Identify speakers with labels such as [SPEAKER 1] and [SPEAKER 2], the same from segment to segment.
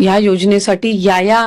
[SPEAKER 1] या योजनेसाठी या या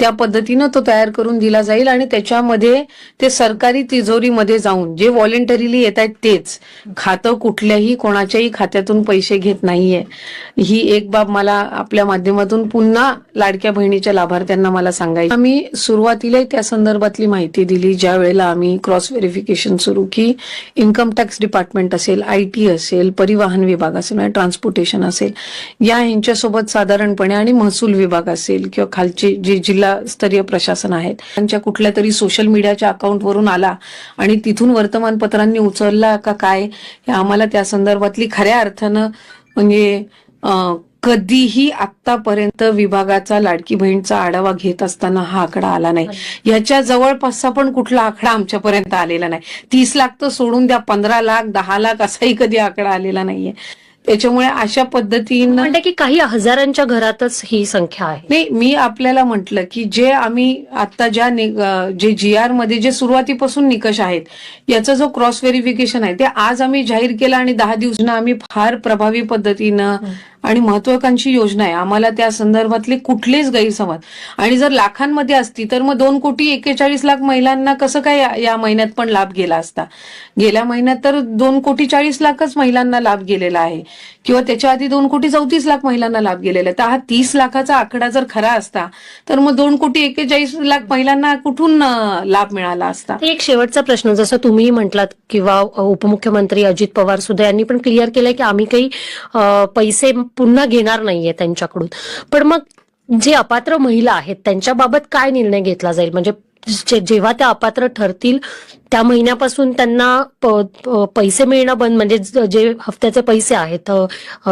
[SPEAKER 1] त्या पद्धतीनं तो तयार करून दिला जाईल आणि त्याच्यामध्ये ते सरकारी तिजोरीमध्ये जाऊन जे व्हॉलेंटरीली येत आहेत तेच. खातं कुठल्याही कोणाच्याही खात्यातून पैसे घेत नाहीये. ही एक बाब मला आपल्या माध्यमातून पुन्हा लाडक्या बहिणीच्या लाभार्थ्यांना मला सांगायची. आम्ही सुरुवातीला त्या संदर्भातली माहिती दिली ज्या वेळेला आम्ही क्रॉस व्हेरिफिकेशन सुरू की इन्कम टॅक्स डिपार्टमेंट असेल आय टी असेल परिवहन विभाग असेल म्हणजे ट्रान्सपोर्टेशन असेल या ह्यांच्यासोबत साधारणपणे आणि महसूल विभाग असेल किंवा खालचे जे जिल्हा स्तरीय प्रशासन आहेत. त्यांच्या कुठल्या तरी सोशल मीडियाच्या अकाउंटवरून आला आणि तिथून वर्तमानपत्रांनी उचलला का काय हे आम्हाला त्या संदर्भातली खऱ्या अर्थानं म्हणजे कधीही आतापर्यंत विभागाचा लाडकी बहीणचा आढावा घेत असताना हा आकडा आला नाही. याच्या जवळपासचा पण कुठला आकडा आमच्यापर्यंत आलेला नाही. तीस लाख तर सोडून द्या पंधरा लाख दहा लाख असाही कधी आकडा आलेला नाहीये. त्याच्यामुळे अशा पद्धतीनं
[SPEAKER 2] म्हणते की काही हजारांच्या घरातच ही संख्या आहे.
[SPEAKER 1] नाही मी आपल्याला म्हटलं की जे आम्ही आता ज्या जे जी आरमध्ये जे सुरुवातीपासून निकष आहेत याचा जो क्रॉस व्हेरिफिकेशन आहे ते आज आम्ही जाहीर केला आणि दहा दिवसांना आम्ही फार प्रभावी पद्धतीनं आणि महत्वाकांक्षी योजना आहे. आम्हाला त्या संदर्भातले कुठलेच गैरसमज. आणि जर लाखांमध्ये असती तर मग दोन कोटी एकेचाळीस लाख महिलांना कसं काय या- या महिन्यात पण लाभ गेला असता? गेल्या महिन्यात तर दोन कोटी चाळीस लाखच महिलांना लाभ गेलेला आहे. किंवा त्याच्या आधी दोन कोटी चौतीस लाख महिलांना लाभ गेलेला आहे. तर हा तीस लाखाचा आकडा जर खरा असता तर मग दोन कोटी एकेचाळीस लाख महिलांना कुठून लाभ मिळाला असता?
[SPEAKER 2] एक शेवटचा प्रश्न. जसं तुम्ही म्हटलात किंवा उपमुख्यमंत्री अजित पवार सुद्धा यांनी पण क्लिअर केलंय की आम्ही काही पैसे पुन्हा घेणार नाहीये त्यांच्याकडून. पण मग जे अपात्र महिला आहेत त्यांच्याबाबत काय निर्णय घेतला जाईल? म्हणजे जेव्हा त्या अपात्र ठरतील त्या महिन्यापासून त्यांना पैसे मिळणं बंद म्हणजे जे हफ्त्याचे पैसे आहेत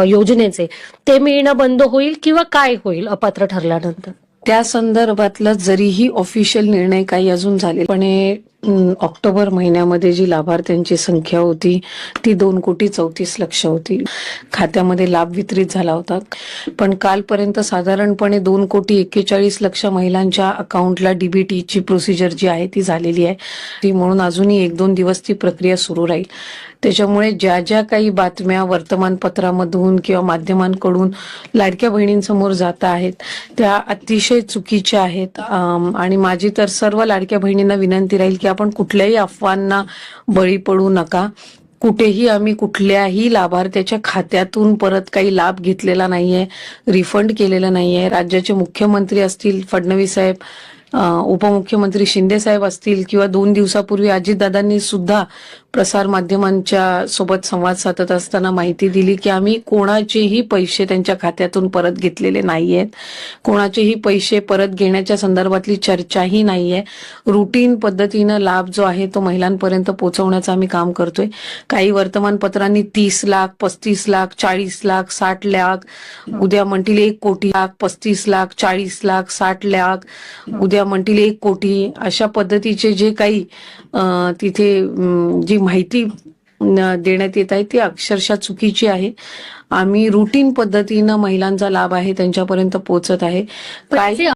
[SPEAKER 2] योजनेचे ते मिळणं बंद होईल किंवा काय होईल अपात्र ठरल्यानंतर?
[SPEAKER 1] त्या संदर्भातलं जरीही ऑफिशियल निर्णय काही अजून झाले पण ऑक्टोबर महिन्यामध्ये जी लाभार्थ्यांची संख्या होती ती दोन कोटी चौतीस लक्ष होती. खात्यामध्ये लाभ वितरित झाला होता. पण कालपर्यंत साधारणपणे दोन कोटी एक्केचाळीस लक्ष महिलांच्या अकाउंटला डीबीटीची प्रोसिजर जी आहे ती झालेली आहे. ती म्हणून अजूनही एक दोन दिवस ती प्रक्रिया सुरू राहील. त्याच्यामुळे ज्या ज्या काही बातम्या वर्तमानपत्रामधून किंवा माध्यमांकडून लाडक्या बहिणींसमोर जात आहेत त्या अतिशय चुकीच्या आहेत. आणि माझी तर सर्व लाडक्या बहिणींना विनंती राहील की आपण कुठल्याही अफवांना बळी पडू नका. कुठेही आम्ही कुठल्याही लाभार्थ्याच्या खात्यातून परत काही लाभ घेतलेला नाहीये रिफंड केलेला नाहीये. राज्याचे मुख्यमंत्री असतील फडणवीस साहेब उपमुख्यमंत्री शिंदे साहेब असतील किंवा दोन दिवसापूर्वी अजितदादांनी सुद्धा प्रसार माध्यमांच्या सोबत संवाद साधत असताना माहिती दिली की आम्ही कोणाचेही पैसे त्यांच्या खात्यातून परत घेतलेले नाहीयेत. कोणाचेही पैसे परत घेण्याच्या संदर्भातली चर्चाही नाहीये. रुटीन पद्धतीनं लाभ जो आहे तो महिलांपर्यंत पोहोचवण्याचं आम्ही काम करतोय. काही वर्तमानपत्रांनी तीस लाख पस्तीस लाख चाळीस लाख साठ लाख उद्या म्हणतील एक कोटी लाख पस्तीस लाख चाळीस लाख साठ लाख उद्या म्हणतील एक कोटी. अशा पद्धतीचे जे काही तिथे जी माहिती न- देण्यात येत आहे ती अक्षरशः चुकीची आहे. आम्ही रुटीन पद्धतीनं महिलांचा लाभ आहे त्यांच्यापर्यंत पोहोचत आहे.
[SPEAKER 2] काय